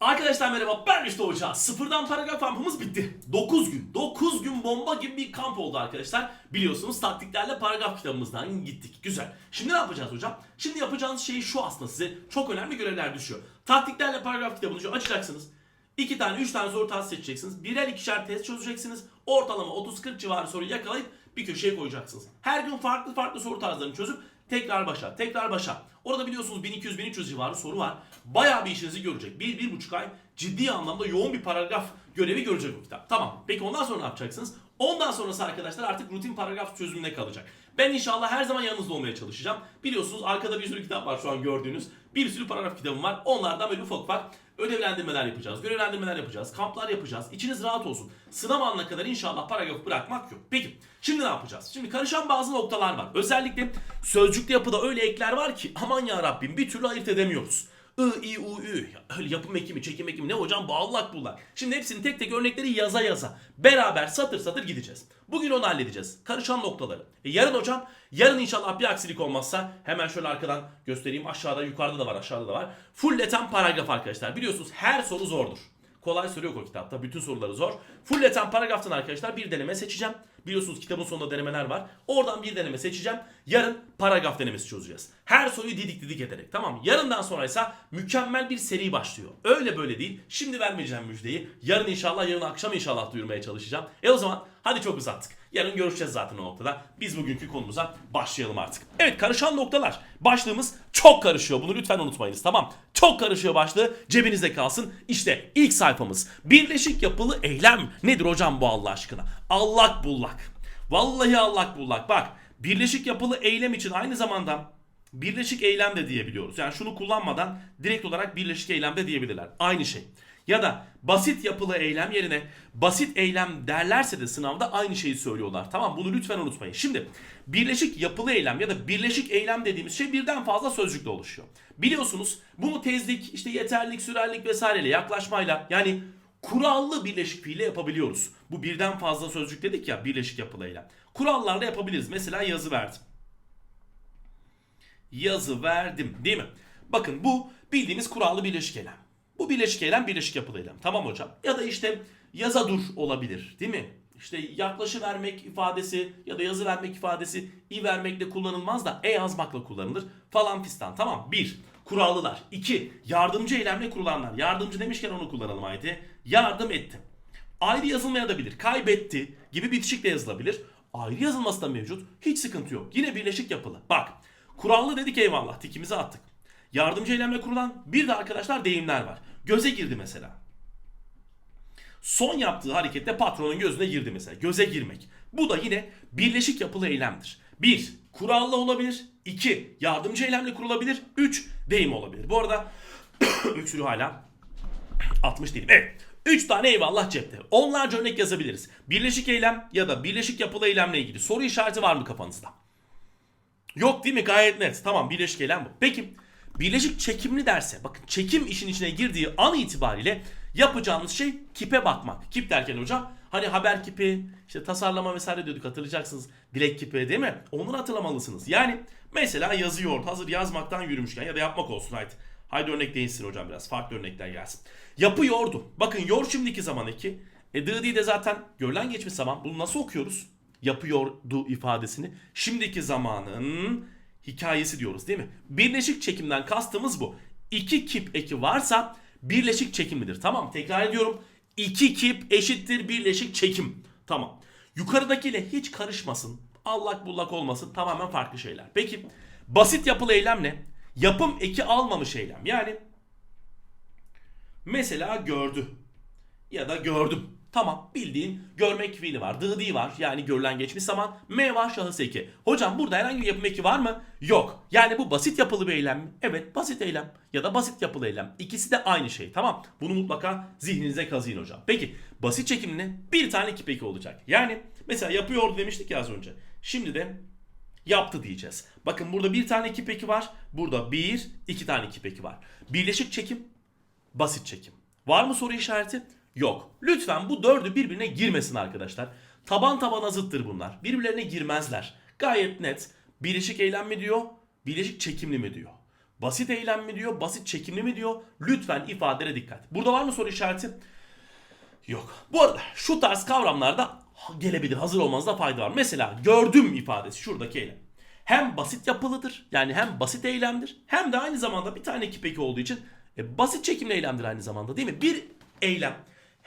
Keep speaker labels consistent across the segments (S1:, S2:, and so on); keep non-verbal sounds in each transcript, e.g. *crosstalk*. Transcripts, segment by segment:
S1: Arkadaşlar merhaba ben Rüştü Hoca. Sıfırdan paragraf kampımız bitti. 9 gün. 9 gün bomba gibi bir kamp oldu arkadaşlar. Biliyorsunuz taktiklerle paragraf kitabımızdan gittik. Güzel. Şimdi ne yapacağız hocam? Şimdi yapacağınız şey şu aslında size çok önemli görevler düşüyor. Taktiklerle paragraf kitabını şu açacaksınız. 2 tane 3 tane soru tarzı seçeceksiniz. Birer ikişer test çözeceksiniz. Ortalama 30-40 civarı soruyu yakalayıp bir köşeye koyacaksınız. Her gün farklı farklı soru tarzlarını çözüp tekrar başa, tekrar başa. Orada biliyorsunuz 1200-1300 civarı soru var. Bayağı bir işinizi görecek. 1-1,5 ay ciddi anlamda yoğun bir paragraf görevi görecek o kitap. Tamam. Peki ondan sonra ne yapacaksınız? Ondan sonrası arkadaşlar artık rutin paragraf çözümüne kalacak. Ben inşallah her zaman yanınızda olmaya çalışacağım. Biliyorsunuz arkada bir sürü kitap var şu an gördüğünüz. Bir sürü paragraf kitabım var. Onlardan böyle ufak ufak ödevlendirmeler yapacağız. Görevlendirmeler yapacağız. Kamplar yapacağız. İçiniz rahat olsun. Sınav anına kadar inşallah paragraf bırakmak yok. Peki şimdi ne yapacağız? Şimdi karışan bazı noktalar var. Özellikle sözcükte yapıda öyle ekler var ki aman ya Rabbim bir türlü ayırt edemiyoruz. I, I, U, Ü. Öyle yapım ekimi, çekim ekimi ne hocam bu allak bullak. Şimdi hepsinin tek tek örnekleri yaza yaza. Beraber satır satır gideceğiz. Bugün onu halledeceğiz. Karışan noktaları. E yarın hocam, yarın inşallah bir aksilik olmazsa hemen şöyle arkadan göstereyim. Aşağıda, yukarıda da var, aşağıda da var. Fulleten paragraf arkadaşlar. Biliyorsunuz her soru zordur. Kolay soru yok o kitapta. Bütün soruları zor. Fulleten paragraftan arkadaşlar bir deneme seçeceğim. Biliyorsunuz kitabın sonunda denemeler var. Oradan bir deneme seçeceğim. Yarın paragraf denemesi çözeceğiz. Her soruyu didik didik ederek. Tamam? Yarından sonra ise mükemmel bir seri başlıyor. Öyle böyle değil. Şimdi vermeyeceğim müjdeyi. Yarın inşallah, yarın akşam inşallah duyurmaya çalışacağım. E o zaman hadi çok uzattık. Yarın görüşeceğiz zaten o noktada. Biz bugünkü konumuza başlayalım artık. Evet karışan noktalar. Başlığımız çok karışıyor. Bunu lütfen unutmayınız tamam. Çok karışıyor başlığı. Cebinizde kalsın. İşte ilk sayfamız. Birleşik yapılı eylem. Nedir hocam bu Allah aşkına? Allak bullak. Vallahi allak bullak. Bak birleşik yapılı eylem için aynı zamanda birleşik eylem de diyebiliyoruz. Yani şunu kullanmadan direkt olarak birleşik eylem de diyebilirler. Aynı şey. Ya da basit yapılı eylem yerine basit eylem derlerse de sınavda aynı şeyi söylüyorlar. Tamam bunu lütfen unutmayın. Şimdi birleşik yapılı eylem ya da birleşik eylem dediğimiz şey birden fazla sözcükle oluşuyor. Biliyorsunuz bunu tezlik, işte yeterlik, sürerlik vesaireyle yaklaşmayla yani kurallı birleşik fiille yapabiliyoruz. Bu birden fazla sözcük dedik ya birleşik yapılı eylem. Kurallarla yapabiliriz. Mesela yazı verdim yazı verdim değil mi? Bakın bu bildiğimiz kurallı birleşik eylem. Bu birleşik eylem birleşik yapılı eylem. Tamam hocam. Ya da işte yaza dur olabilir değil mi? İşte yaklaşı vermek ifadesi ya da yazı vermek ifadesi i vermekle kullanılmaz da e yazmakla kullanılır falan fistan. Tamam. Bir, kurallılar. İki, yardımcı eylemle kurulanlar. Yardımcı demişken onu kullanalım haydi. Yardım etti. Ayrı yazılmaya da bilir. Kaybetti gibi bitişik de yazılabilir. Ayrı yazılması da mevcut. Hiç sıkıntı yok. Yine birleşik yapılı. Bak kurallı dedik eyvallah tikimizi attık. Yardımcı eylemle kurulan bir de arkadaşlar deyimler var. Göze girdi mesela. Son yaptığı harekette patronun gözüne girdi mesela. Göze girmek. Bu da yine birleşik yapılı eylemdir. 1. Kurallı olabilir. 2. Yardımcı eylemle kurulabilir. 3. Deyim olabilir. Bu arada *coughs* öksürüğü hala 60 değilim. Evet. 3 tane eyvallah cepte. Onlarca örnek yazabiliriz. Birleşik eylem ya da birleşik yapılı eylemle ilgili soru işareti var mı kafanızda? Yok değil mi? Gayet net. Tamam birleşik eylem bu. Peki birleşik çekimli derse bakın çekim işin içine girdiği an itibariyle yapacağımız şey kipe bakmak. Kip derken hocam hani haber kipi işte tasarlama vesaire diyorduk hatırlayacaksınız. Dilek kipi değil mi? Onları hatırlamalısınız. Yani mesela yazıyor hazır yazmaktan yürümüşken ya da yapmak olsun haydi. Haydi örnek değinsin hocam biraz. Farklı örnekler gelsin. Yapıyordu. Bakın yor şimdiki zaman eki. E de zaten görülen geçmiş zaman. Bunu nasıl okuyoruz? Yapıyordu ifadesini. Şimdiki zamanın hikayesi diyoruz değil mi? Birleşik çekimden kastımız bu. İki kip eki varsa birleşik çekimlidir. Tamam tekrar ediyorum. İki kip eşittir birleşik çekim. Tamam. Yukarıdakiyle hiç karışmasın. Allak bullak olmasın. Tamamen farklı şeyler. Peki basit yapılı eylem ne? Yapım eki almamış eylem. Yani mesela gördü ya da gördüm. Tamam bildiğin görmek fiili var. Dıdi var yani görülen geçmiş zaman. M var şahıs eki. Hocam burada herhangi bir yapım eki var mı? Yok. Yani bu basit yapılı bir eylem mi? Evet basit eylem ya da basit yapılı eylem. İkisi de aynı şey tamam. Bunu mutlaka zihninize kazıyın hocam. Peki basit çekimli bir tane kip eki olacak. Yani mesela yapıyordu demiştik ya az önce. Şimdi de yaptı diyeceğiz. Bakın burada bir tane kip eki var. Burada bir, iki tane kip eki var. Birleşik çekim, basit çekim. Var mı soru işareti? Yok. Lütfen bu dördü birbirine girmesin arkadaşlar. Taban tabana zıttır bunlar. Birbirlerine girmezler. Gayet net. Birleşik eylem mi diyor? Birleşik çekimli mi diyor? Basit eylem mi diyor, basit çekimli mi diyor? Lütfen ifadelere dikkat. Burada var mı soru işareti? Yok. Bu arada şu tarz kavramlarda gelebilir. Hazır olmanızda fayda var. Mesela gördüm ifadesi şuradaki eylem. Hem basit yapılıdır yani hem basit eylemdir hem de aynı zamanda bir tane kipeki olduğu için e, basit çekimli eylemdir aynı zamanda değil mi? Bir eylem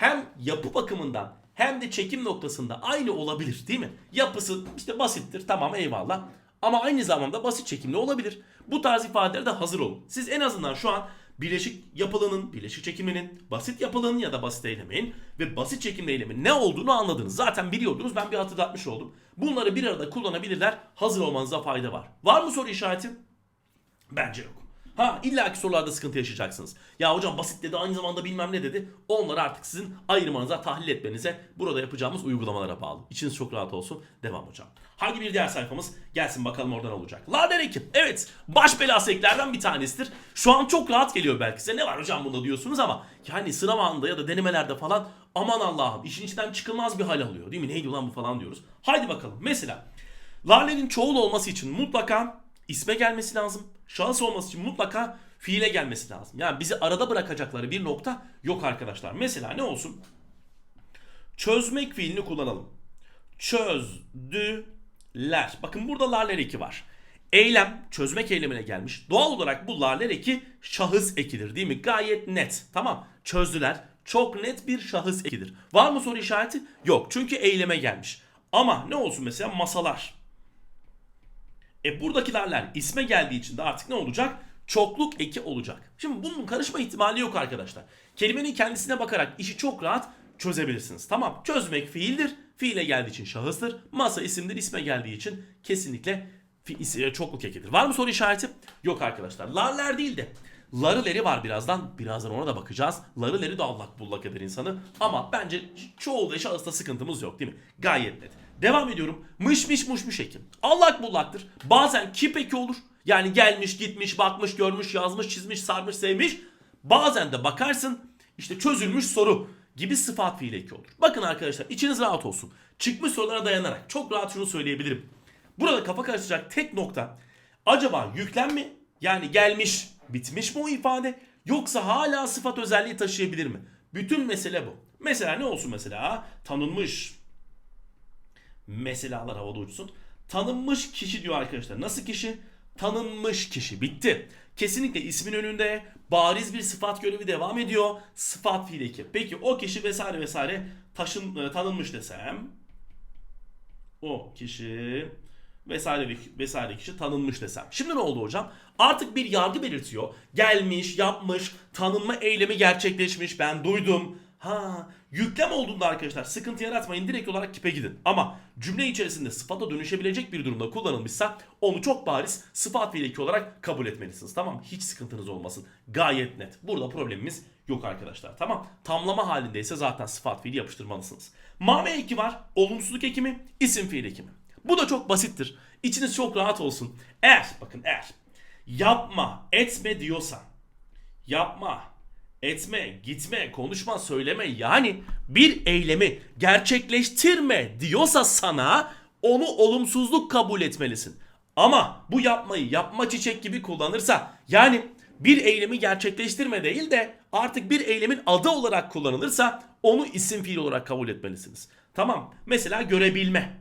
S1: hem yapı bakımından hem de çekim noktasında aynı olabilir değil mi? Yapısı işte basittir tamam eyvallah ama aynı zamanda basit çekimli olabilir. Bu tarz ifadelere de hazır olun. Siz en azından şu an bileşik yapılının, bileşik çekiminin, basit yapılının ya da basit eylemin ve basit çekimli eylemin ne olduğunu anladınız. Zaten biliyordunuz ben bir hatırlatmış oldum. Bunları bir arada kullanabilirler. Hazır olmanıza fayda var. Var mı soru işareti? Bence yok. Ha illaki sorularda sıkıntı yaşayacaksınız. Ya hocam basit dedi aynı zamanda bilmem ne dedi. Onları artık sizin ayırmanıza, tahlil etmenize burada yapacağımız uygulamalara bağlı. İçiniz çok rahat olsun. Devam hocam. Hangi bir diğer sayfamız? Gelsin bakalım oradan olacak. Lader ekip. Evet baş belası eklerden bir tanesidir. Şu an çok rahat geliyor belki size. Ne var hocam bunda diyorsunuz ama yani sınav anında ya da denemelerde falan aman Allah'ım işin içinden çıkılmaz bir hal alıyor. Değil mi? Neydi lan bu falan diyoruz. Haydi bakalım. Mesela Lale'nin çoğul olması için mutlaka isme gelmesi lazım. Şahıs olması için mutlaka fiile gelmesi lazım. Yani bizi arada bırakacakları bir nokta yok arkadaşlar. Mesela ne olsun? Çözmek fiilini kullanalım. Çözdüler. Bakın burada larler eki var. Eylem çözmek eylemine gelmiş. Doğal olarak bu larler eki şahıs ekidir değil mi? Gayet net. Tamam. Çözdüler. Çok net bir şahıs ekidir. Var mı soru işareti? Yok. Çünkü eyleme gelmiş. Ama ne olsun mesela masalar. E buradaki larler isme geldiği için de artık ne olacak? Çokluk eki olacak. Şimdi bunun karışma ihtimali yok arkadaşlar. Kelimenin kendisine bakarak işi çok rahat çözebilirsiniz. Tamam çözmek fiildir. Fiile geldiği için şahıstır. Masa isimdir. isme geldiği için kesinlikle e, çokluk ekidir. Var mı soru işareti? Yok arkadaşlar. Larler değil de larıleri var birazdan. Birazdan ona da bakacağız. Larıleri de allak bullak eder insanı. Ama bence çoğu ve şahısta sıkıntımız yok değil mi? Gayet net. Devam ediyorum. Mış mış muş muş ekim. Allak bullaktır. Bazen kip eki olur. Yani gelmiş, gitmiş, bakmış, görmüş, yazmış, çizmiş, sarmış, sevmiş. Bazen de bakarsın işte çözülmüş soru gibi sıfat fiil eki olur. Bakın arkadaşlar içiniz rahat olsun. Çıkmış sorulara dayanarak çok rahat şunu söyleyebilirim. Burada kafa karıştıracak tek nokta acaba yüklem mi? Yani gelmiş, bitmiş mi o ifade? Yoksa hala sıfat özelliği taşıyabilir mi? Bütün mesele bu. Mesela ne olsun mesela? Tanınmış, meselalar havada uçsun. Tanınmış kişi diyor arkadaşlar. Nasıl kişi? Tanınmış kişi. Bitti. Kesinlikle ismin önünde bariz bir sıfat görevi devam ediyor. Sıfat fiil eki. Peki o kişi vesaire vesaire taşın, e, tanınmış desem. O kişi vesaire vesaire kişi tanınmış desem. Şimdi ne oldu hocam? Artık bir yargı belirtiyor. Gelmiş, yapmış, tanınma eylemi gerçekleşmiş. Ben duydum. Ha, yüklem olduğunda arkadaşlar sıkıntı yaratmayın. Direkt olarak kipe gidin. Ama cümle içerisinde sıfata dönüşebilecek bir durumda kullanılmışsa onu çok bariz sıfat fiil olarak kabul etmelisiniz. Tamam Hiç sıkıntınız olmasın. Gayet net. Burada problemimiz yok arkadaşlar. Tamam. Tamlama halindeyse zaten sıfat fiili yapıştırmalısınız. Mame eki var. Olumsuzluk eki mi? İsim fiil eki mi? Bu da çok basittir. İçiniz çok rahat olsun. Eğer bakın eğer yapma etme diyorsan yapma etme, gitme, konuşma, söyleme yani bir eylemi gerçekleştirme diyorsa sana onu olumsuzluk kabul etmelisin. Ama bu yapmayı yapma çiçek gibi kullanırsa yani bir eylemi gerçekleştirme değil de artık bir eylemin adı olarak kullanılırsa onu isim fiil olarak kabul etmelisiniz. Tamam mesela görebilme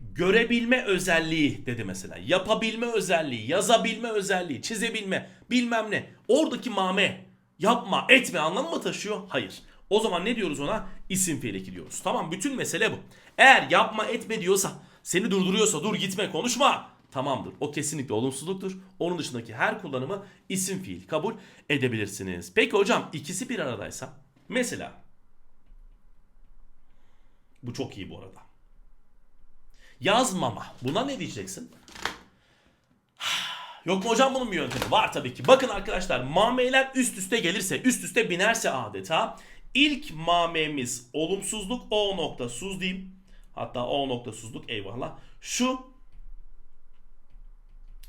S1: görebilme özelliği dedi mesela. Yapabilme özelliği, yazabilme özelliği, çizebilme, bilmem ne. Oradaki mame, yapma, etme anlamı mı taşıyor? Hayır. O zaman ne diyoruz ona? İsim fiil eki diyoruz. Tamam bütün mesele bu. Eğer yapma etme diyorsa, seni durduruyorsa dur gitme konuşma. Tamamdır. O kesinlikle olumsuzluktur. Onun dışındaki her kullanımı isim fiil kabul edebilirsiniz. Peki hocam ikisi bir aradaysa mesela bu çok iyi bu arada. Yazmama. Buna ne diyeceksin? *sighs* Yok mu hocam bunun bir yöntemi? Var tabii ki. Bakın arkadaşlar mameler üst üste gelirse, üst üste binerse adeta ilk mamemiz olumsuzluk o nokta suz diyeyim. Hatta o nokta suzluk eyvallah. Şu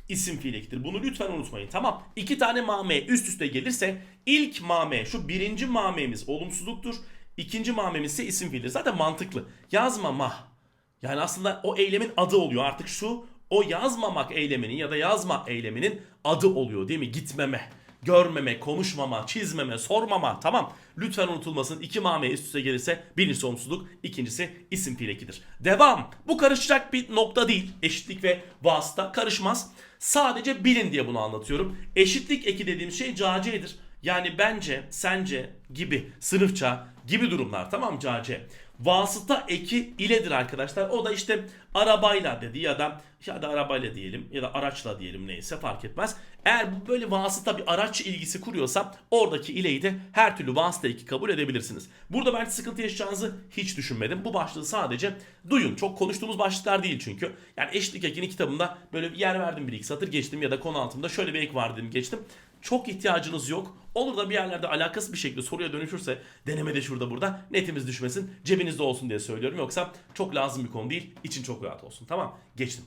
S1: isim fiil ekidir. Bunu lütfen unutmayın. Tamam. İki tane mame üst üste gelirse ilk mame şu birinci mamemiz olumsuzluktur. İkinci mamemiz ise isim fiildir. Zaten mantıklı. Yazma mah. Yani aslında o eylemin adı oluyor. Artık şu o yazmamak eyleminin ya da yazma eyleminin adı oluyor değil mi? Gitmeme, görmeme, konuşmama, çizmeme, sormama. Tamam. Lütfen unutulmasın. İki mame üst üste gelirse birincisi olumsuzluk, ikincisi isim fiil ekidir. Devam. Bu karışacak bir nokta değil. Eşitlik ve vasıta karışmaz. Sadece bilin diye bunu anlatıyorum. Eşitlik eki dediğim şey caciyedir. Yani bence, sence gibi, sınıfça gibi durumlar tamam cace? Vasıta eki iledir arkadaşlar. O da işte arabayla dedi ya da ya da arabayla diyelim ya da araçla diyelim neyse fark etmez. Eğer bu böyle vasıta bir araç ilgisi kuruyorsa oradaki ileyi de her türlü vasıta eki kabul edebilirsiniz. Burada ben sıkıntı yaşayacağınızı hiç düşünmedim. Bu başlığı sadece duyun. Çok konuştuğumuz başlıklar değil çünkü. Yani eşlik ekini kitabımda böyle bir yer verdim bir iki satır geçtim ya da konu altında şöyle bir ek var dedim geçtim. Çok ihtiyacınız yok. Olur da bir yerlerde alakasız bir şekilde soruya dönüşürse denemede şurada burada netimiz düşmesin cebinizde olsun diye söylüyorum. Yoksa çok lazım bir konu değil. için çok rahat olsun. Tamam geçtim.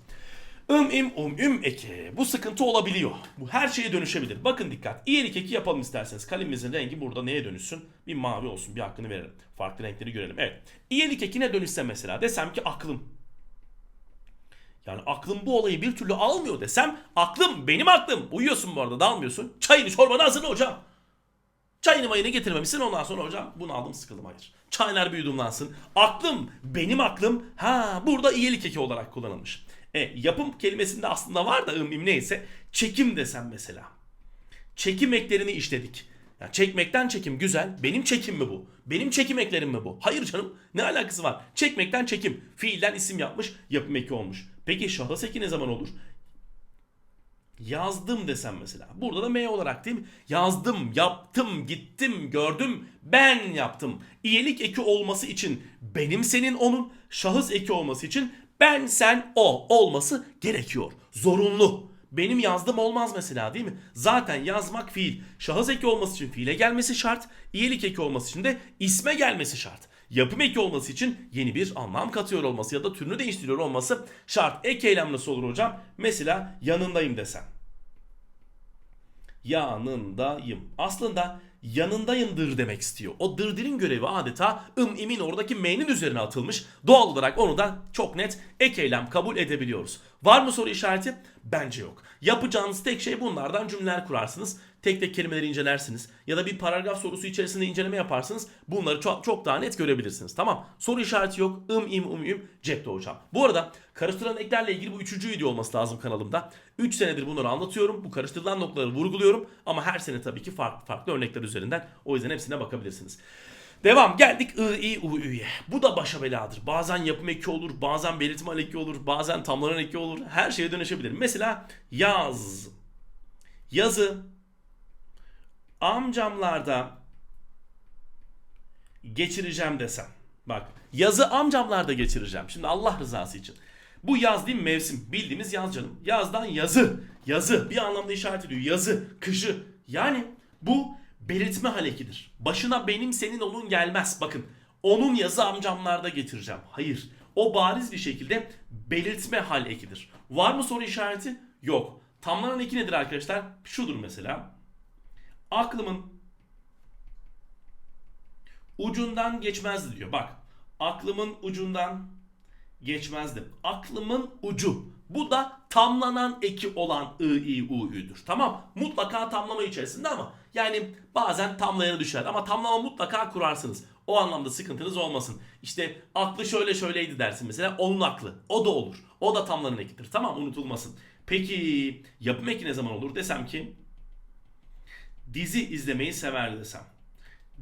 S1: Im im um üm eki. Bu sıkıntı olabiliyor. Bu her şeye dönüşebilir. Bakın dikkat. İyilik eki yapalım isterseniz. Kalemimizin rengi burada neye dönüşsün? Bir mavi olsun. Bir hakkını verelim. Farklı renkleri görelim. Evet. İyilik ekine dönüşse mesela. Desem ki aklım. Yani aklım bu olayı bir türlü almıyor desem aklım benim aklım. Uyuyorsun bu arada dalmıyorsun. Çayını çorbanı hazırla hocam. Çayını mayını getirmemişsin ondan sonra hocam bunu aldım sıkıldım hayır. Çaylar bir yudumlansın. Aklım benim aklım ha burada iyilik eki olarak kullanılmış. E, yapım kelimesinde aslında var da ım neyse çekim desem mesela. Çekim eklerini işledik. Ya çekmekten çekim güzel. Benim çekim mi bu? Benim çekim eklerim mi bu? Hayır canım. Ne alakası var? Çekmekten çekim. Fiilden isim yapmış, yapım eki olmuş. Peki şahıs eki ne zaman olur? Yazdım desem mesela. Burada da M olarak değil mi? Yazdım, yaptım, gittim, gördüm, ben yaptım. İyelik eki olması için benim senin onun, şahıs eki olması için ben sen o olması gerekiyor. Zorunlu. Benim yazdım olmaz mesela değil mi? Zaten yazmak fiil. Şahıs eki olması için fiile gelmesi şart. İyelik eki olması için de isme gelmesi şart. Yapım eki olması için yeni bir anlam katıyor olması ya da türünü değiştiriyor olması şart. Ek eylem nasıl olur hocam? Mesela yanındayım desem. Yanındayım. Aslında yanındayımdır demek istiyor. O dırdırın görevi adeta ım imin oradaki m'nin üzerine atılmış. Doğal olarak onu da çok net ek eylem kabul edebiliyoruz. Var mı soru işareti? Bence yok. Yapacağınız tek şey bunlardan cümleler kurarsınız. Tek tek kelimeleri incelersiniz. Ya da bir paragraf sorusu içerisinde inceleme yaparsınız. Bunları çok, çok daha net görebilirsiniz. Tamam. Soru işareti yok. ım im um im cepte hocam. Bu arada karıştırılan eklerle ilgili bu üçüncü video olması lazım kanalımda. 3 senedir bunları anlatıyorum. Bu karıştırılan noktaları vurguluyorum. Ama her sene tabii ki farklı farklı örnekler üzerinden. O yüzden hepsine bakabilirsiniz. Devam geldik I, I, U, Ü'ye. Bu da başa beladır. Bazen yapım eki olur, bazen belirtme eki olur, bazen tamlanan eki olur. Her şeye dönüşebilir. Mesela yaz. Yazı amcamlarda geçireceğim desem. Bak yazı amcamlarda geçireceğim. Şimdi Allah rızası için. Bu yaz değil mi mevsim? Bildiğimiz yaz canım. Yazdan yazı. Yazı bir anlamda işaret ediyor. Yazı, kışı. Yani bu belirtme halekidir. Başına benim senin onun gelmez. Bakın onun yazı amcamlarda getireceğim. Hayır. O bariz bir şekilde belirtme hal ekidir. Var mı soru işareti? Yok. Tamlanan eki nedir arkadaşlar? Şudur mesela. Aklımın ucundan geçmezdi diyor. Bak aklımın ucundan geçmezdi. Aklımın ucu. Bu da tamlanan eki olan I, I, U, Ü'dür. Tamam. Mutlaka tamlama içerisinde ama yani bazen tamlayana düşer. Ama tamlama mutlaka kurarsınız. O anlamda sıkıntınız olmasın. İşte aklı şöyle şöyleydi dersin mesela. Onun aklı. O da olur. O da tamlanan ekidir. Tamam unutulmasın. Peki yapım eki ne zaman olur desem ki dizi izlemeyi severdi desem.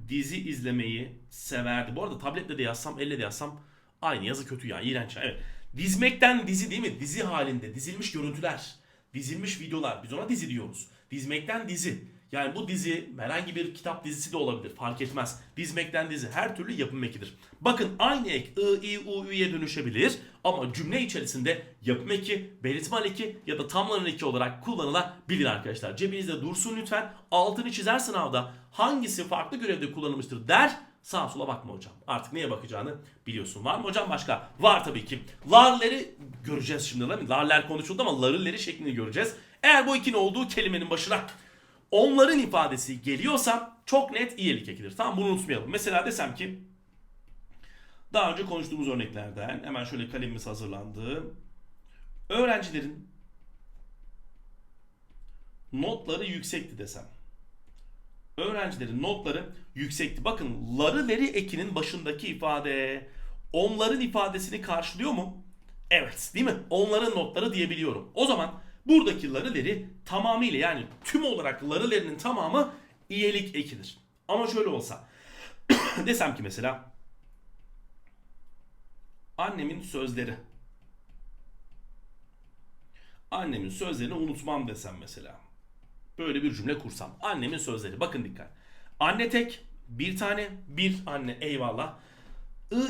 S1: Dizi izlemeyi severdi. Bu arada tabletle de yazsam, elle de yazsam aynı yazı kötü ya. iğrenç. Evet. Dizmekten dizi değil mi? Dizi halinde. Dizilmiş görüntüler. Dizilmiş videolar. Biz ona dizi diyoruz. Dizmekten dizi. Yani bu dizi herhangi bir kitap dizisi de olabilir. Fark etmez. Dizmekten dizi her türlü yapım ekidir. Bakın aynı ek I, I, U, Ü'ye dönüşebilir. Ama cümle içerisinde yapım eki, belirtme eki ya da tamlanan eki olarak kullanılabilir arkadaşlar. Cebinizde dursun lütfen. Altını çizer sınavda hangisi farklı görevde kullanılmıştır der. Sağa sola bakma hocam. Artık neye bakacağını biliyorsun. Var mı hocam başka? Var tabii ki. Larleri göreceğiz şimdi değil mi? Larler konuşuldu ama larılleri şeklini göreceğiz. Eğer bu ikinin olduğu kelimenin başına onların ifadesi geliyorsa çok net iyilik ekidir. Tamam bunu unutmayalım. Mesela desem ki daha önce konuştuğumuz örneklerden hemen şöyle kalemimiz hazırlandı. öğrencilerin notları yüksekti desem. Öğrencilerin notları yüksekti. Bakın ları leri ekinin başındaki ifade onların ifadesini karşılıyor mu? Evet değil mi? Onların notları diyebiliyorum. O zaman buradaki ları leri tamamıyla yani tüm olarak ları lerinin tamamı iyilik ekidir. Ama şöyle olsa *clears throat* desem ki mesela annemin sözleri annemin sözlerini unutmam desem mesela. Böyle bir cümle kursam. Annemin sözleri. Bakın dikkat. Anne tek, bir tane, bir anne eyvallah.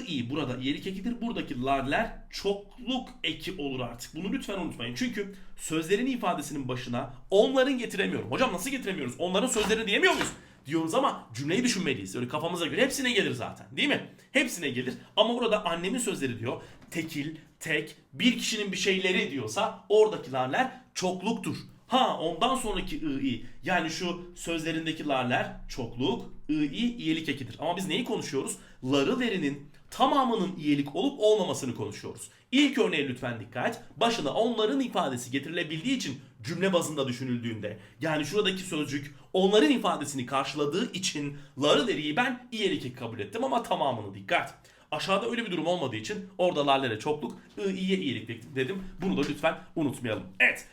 S1: I, burada iyilik ekidir. Buradaki larler çokluk eki olur artık. Bunu lütfen unutmayın. Çünkü sözlerin ifadesinin başına onların getiremiyorum. Hocam nasıl getiremiyoruz? Onların sözlerini diyemiyor muyuz? Diyoruz ama cümleyi düşünmeliyiz. Öyle kafamıza göre hepsine gelir zaten. Değil mi? Hepsine gelir. Ama burada annemin sözleri diyor. Tekil, tek, bir kişinin bir şeyleri diyorsa oradaki larler çokluktur. Ha ondan sonraki i yani şu sözlerindeki larler çokluk, i iyilik ekidir. Ama biz neyi konuşuyoruz? Ları verinin tamamının iyilik olup olmamasını konuşuyoruz. İlk örneğe lütfen dikkat. Başına onların ifadesi getirilebildiği için cümle bazında düşünüldüğünde yani şuradaki sözcük onların ifadesini karşıladığı için ları veriyi ben iyilik eki kabul ettim ama tamamını dikkat. Aşağıda öyle bir durum olmadığı için orada larlere çokluk, i iyiye iyilik dedim. Bunu da lütfen unutmayalım. Evet.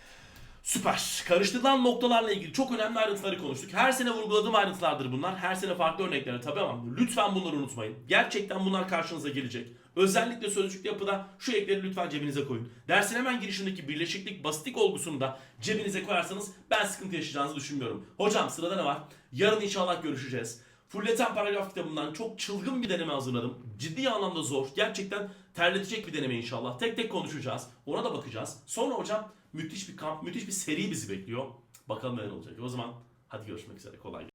S1: Süper. Karıştırılan noktalarla ilgili çok önemli ayrıntıları konuştuk. Her sene vurguladığım ayrıntılardır bunlar. Her sene farklı örnekler tabii ama lütfen bunları unutmayın. Gerçekten bunlar karşınıza gelecek. Özellikle sözcük yapıda şu ekleri lütfen cebinize koyun. Dersin hemen girişindeki birleşiklik, basitlik olgusunu da cebinize koyarsanız ben sıkıntı yaşayacağınızı düşünmüyorum. Hocam sırada ne var? Yarın inşallah görüşeceğiz. Fulleten paragraf kitabından çok çılgın bir deneme hazırladım. Ciddi anlamda zor. Gerçekten terletecek bir deneme inşallah. Tek tek konuşacağız. Ona da bakacağız. Sonra hocam müthiş bir kamp, müthiş bir seri bizi bekliyor. Bakalım neler olacak. O zaman hadi görüşmek üzere. Kolay gelsin.